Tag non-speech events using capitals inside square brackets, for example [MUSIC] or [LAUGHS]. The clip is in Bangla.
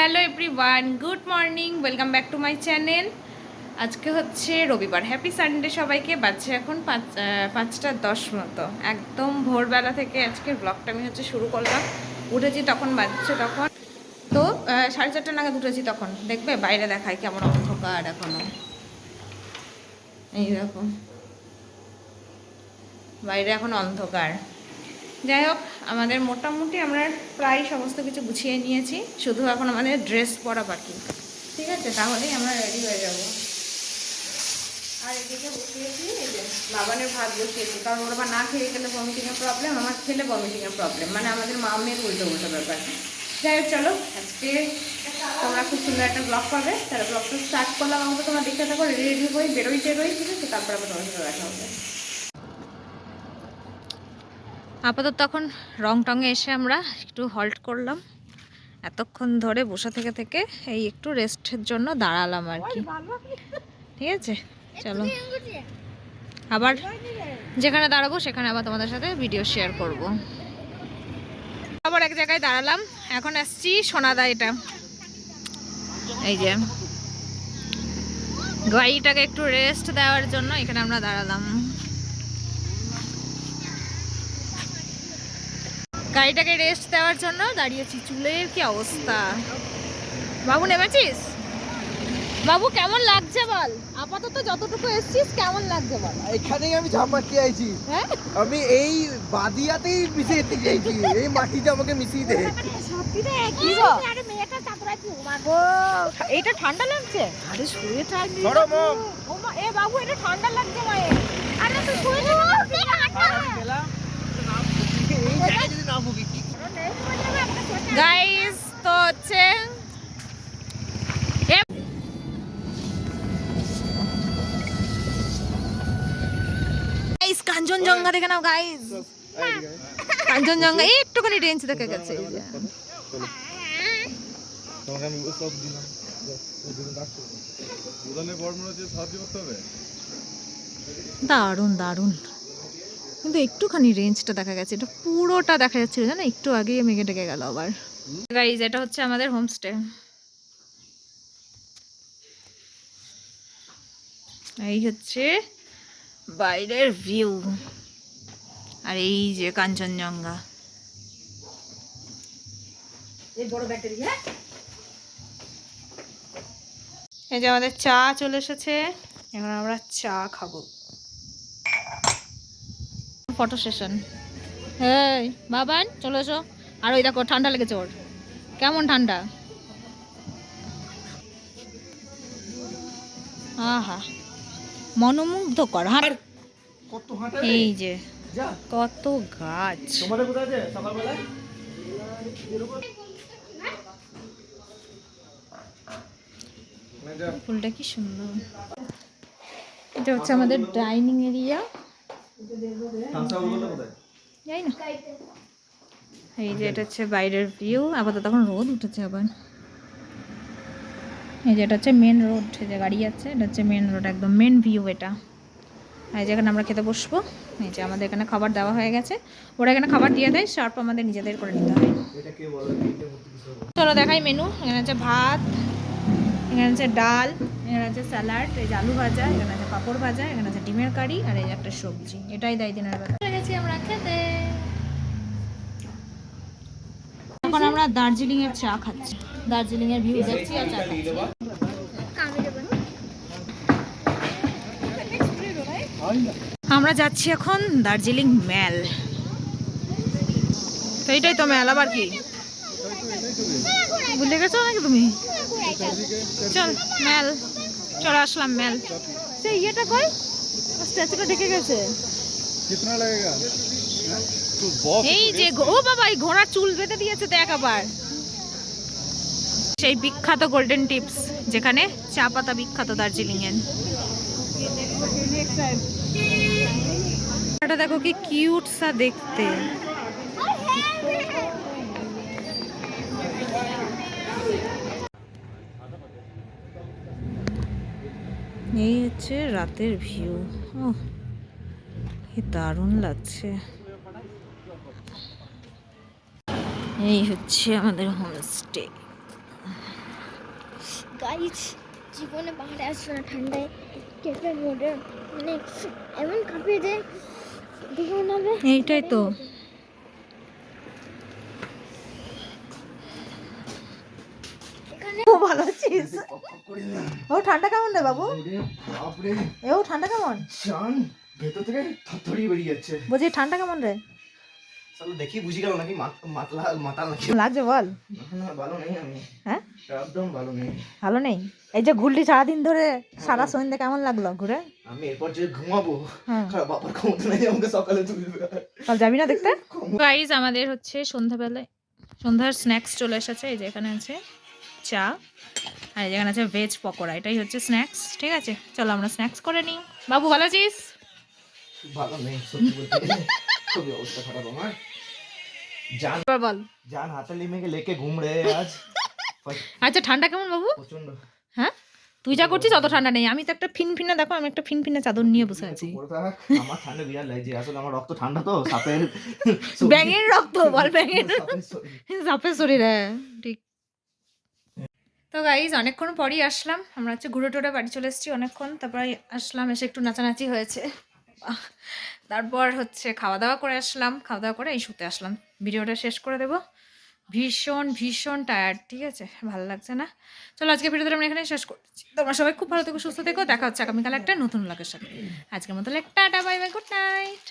Hello everyone, good morning, welcome back to my channel. আজকে হচ্ছে রবিবার, হ্যাপি সানডে সবাইকে, বাজছে এখন পাঁচ পাঁচটা দশ মতো। একদম ভোরবেলা থেকে আজকের ব্লগটা আমি হচ্ছে শুরু করলাম। উঠেছি তখন, বাজছে তখন। তো সাড়ে চারটা নাগাদ উঠেছি তখন। দেখবে, বাইরে দেখায় কেমন অন্ধকার এখনও। এই দেখো। বাইরে এখন অন্ধকার। যাই হোক, আমাদের মোটামুটি আমরা প্রায় সমস্ত কিছু গুছিয়ে নিয়েছি, শুধু এখন আমাদের ড্রেস পরা বাকি। ঠিক আছে? তাহলেই আমরা রেডি হয়ে যাব। আর এদিকে বসিয়েছি, এই যে বাবানের ভাত বসিয়েছি। কারণ ওর না খেয়ে গেলে ভমিটিংয়ের প্রবলেম আমার খেলে ভমিটিংয়ের প্রবলেম মানে আমাদের মা মেয়ের উল্টো উল্টো ব্যাপার। যাই হোক, চলো, আজকে তোমরা খুব সুন্দর একটা ব্লগ পাবে। তাহলে ব্লগটা স্টার্ট করলাম। আমাকে তোমার দেখতে থাকো রেডি রেডি হয়ে বেরোই টেরোই ঠিক আছে? তারপর আবার তোমার সাথে দেখা হবে। আপাতত তখন রং টঙে এসে আমরা একটু হল্ট করলাম। এতক্ষণ ধরে বসে থেকে থেকে এই একটু রেস্টের জন্য দাঁড়ালাম আর কি। ঠিক আছে? চলো। আবার যেখানে দাঁড়াবো সেখানে আবার তোমাদের সাথে ভিডিও শেয়ার করব। আবার এক জায়গায় দাঁড়ালাম। এখন আসছি সোনাদা এটা। এই যে। গাড়িটাকে একটু রেস্ট দেওয়ার জন্য এখানে আমরা দাঁড়ালাম। গাড়িটাকে রেস্ট দেওয়ার জন্য দাঁড়িয়েছি। চুলের কি অবস্থা? বাবু নেমেছিস? বাবু কেমন লাগছে বল? আপাতত যতটুকু এসছিস কেমন লাগছে বল? এখানেই আমি ঝামাকি আইছি হ্যাঁ? আমি এই বাদিয়াতেই মিশিয়ে চাইছি এই মাটিটা আমাকে মিশিয়ে দে। কি গো? ও এইটা ঠান্ডা লাগছে? আরে শুয়ে থাকবি ধরো মম। ও মা এ বাবু এটা ঠান্ডা লাগছে মায়ের কাঞ্চনজঙ্ঘা দেখে নাও গাইস কাঞ্চনজঙ্ঘা এই একটুখানি রেঞ্জ দেখে গেছে। তোমাকে আমি সব দিলাম। দারুণ দারুণ। কিন্তু একটুখানি রেঞ্জটা দেখা গেছে। এটা পুরোটা দেখা যাচ্ছিল জানো? একটু আগেই মেঘে ডেকে গেল আবার। গাইজ এটা হচ্ছে আমাদের হোমস্টে এই হচ্ছে বাইরের ভিউ আর এই যে কাঞ্চনজঙ্ঘা। এই যে আমাদের চা চলে এসেছে। এখন আমরা চা খাব। ফটো সেশন হ্যাঁ বাবান চলে এসো। আর ওই দেখো ঠান্ডা লেগেছে ওর। কেমন ঠান্ডা? আহা। মনোমুগ্ধকর। হাঁট কত হাঁটা এই যে কত গাছ। ফুলটা কি সুন্দর। এটা হচ্ছে আমাদের ডাইনিং এরিয়া। যাই না। এই যে এটা হচ্ছে বাইরের ভিউ। আপাতত তখন রোদ উঠেছে আবার। এই যে এটা হচ্ছে মেন রোড যে গাড়ি আছে এটা হচ্ছে মেন রোড একদম মেন ভিউ এটা। এই যে এখানে আমরা খেতে বসবো, এই যে আমাদের এখানে খাবার দেওয়া হয়ে গেছে। ওরা এখানে খাবার দিয়ে দেয় সার্প আমাদের নিজেদের করে নিতে হয়। চলো দেখাই মেনু এখানে আছে ভাত, এখানে আছে ডাল, এখানে আছে স্যালাড এই যে আলু ভাজা, এখানে আছে পাঁপড় ভাজা, এখানে আছে ডিমের কারি, আর এই একটা সবজি, এটাই দেয় দিনের বেলা। গেছি আমরা খেতে। এখন আমরা দার্জিলিং এর চা খাচ্ছি। দার্জিলিং এর ভিউ দেখছি আর চা খাচ্ছি। আমরা যাচ্ছি এখন দার্জিলিং ম্যাল তো এইটাই তো মেল আবার কি? ভুলে গেছো নাকি তুমি? চল ম্যাল চলে আসলাম ম্যাল সেই ইয়েটা কই? স্ট্যাচুটা ঢেকে গেছে। কিতনা লাগেগা? এই যে ও বাবা এই ঘোড়ার চুল বেঁধে দিয়েছে দেখ আবার। সেই বিখ্যাত গোল্ডেন টিপস যেখানে চা পাতা বিখ্যাত দার্জিলিং এর এটা দেখো কি কিউট সা দেখতে। এই হচ্ছে রাতের ভিউ ও কি দারুণ লাগছে। এই হচ্ছে আমাদের হোমস্টে গাইজ জীবনে পাহাড়ে আসবে না ঠান্ডায় কেটে মোড়ে মানে এমন কাঁপে যে দেখে নেবে এইটাই তো। এখানে খুব ভালো আছিস। ও ঠান্ডা কেমন রে বাবু? এ ও ঠান্ডা কেমন? ভেতর থেকে বেরিয়ে যাচ্ছে। বলছি ঠান্ডা কেমন রে? চলো দেখি বুঝি গেল নাকি মাতলা মাতাল নাকি? লাগছে বল। ভালো নেই আমি। হ্যাঁ? একদম ভালো নেই। ভালো নেই? এই যে ঘুরলি সারাদিন ধরে সারা সন্ধ্যে কেমন লাগল ঘুরে? আমি এরপর যে ঘুমাবো হ্যাঁ। বাবার ক্ষমতা নেই আমাকে সকালে তুলবে। কাল যাবি না দেখতে? গাইজ আমাদের হচ্ছে সন্ধ্যাবেলায় সন্ধ্যার স্ন্যাক্স চলে এসেছে এই যে এখানে আছে চা আর এই যেখানে আছে ভেজ পকোড়া এটাই হচ্ছে স্ন্যাক্স ঠিক আছে? চলো আমরা স্ন্যাক্স করে নিই। বাবু ভালো আছিস? ভালো নেই সত্যি বলতে খুবই অবস্থা খারাপ আমার। জান বল। জান হাতালি মেঘে লেকে ঘুম রে আজ। [LAUGHS] আচ্ছা ঠান্ডা কেমন বাবু? প্রচণ্ড হ্যাঁ? তুই যা করছিস অত ঠান্ডা নেই। আমি তো একটা ফিন ফিনে দেখো আমি একটা ফিন ফিনে চাদর নিয়ে বসে আছি। আমার ঠান্ডা বিরাট লাগছে। আসলে আমার রক্ত ঠান্ডা তো সাপের [LAUGHS] ব্যাঙের রক্ত [LAUGHS] বল ব্যাঙের। সাপের শরীর। শরীরে ঠিক। তো গাইজ অনেকক্ষণ পরই আসলাম। আমরা হচ্ছে ঘুরে টুরে বাড়ি চলে এসেছি অনেকক্ষণ। তারপরে আসলাম এসে একটু নাচানাচি হয়েছে। তারপর হচ্ছে খাওয়া দাওয়া করে আসলাম খাওয়া দাওয়া করে এই শুতে আসলাম। ভিডিওটা শেষ করে দেব। ভীষণ ভীষণ টায়ার্ড ঠিক আছে? ভালো লাগছে না? চলো আজকে ভিডিওটা আমরা এখানে শেষ করছি। তোমরা সবাই খুব ভালো থেকো, সুস্থ থেকো। দেখা হচ্ছে আগামীকাল একটা নতুন লাগের সাথে। আজকের মতো tata bye bye good night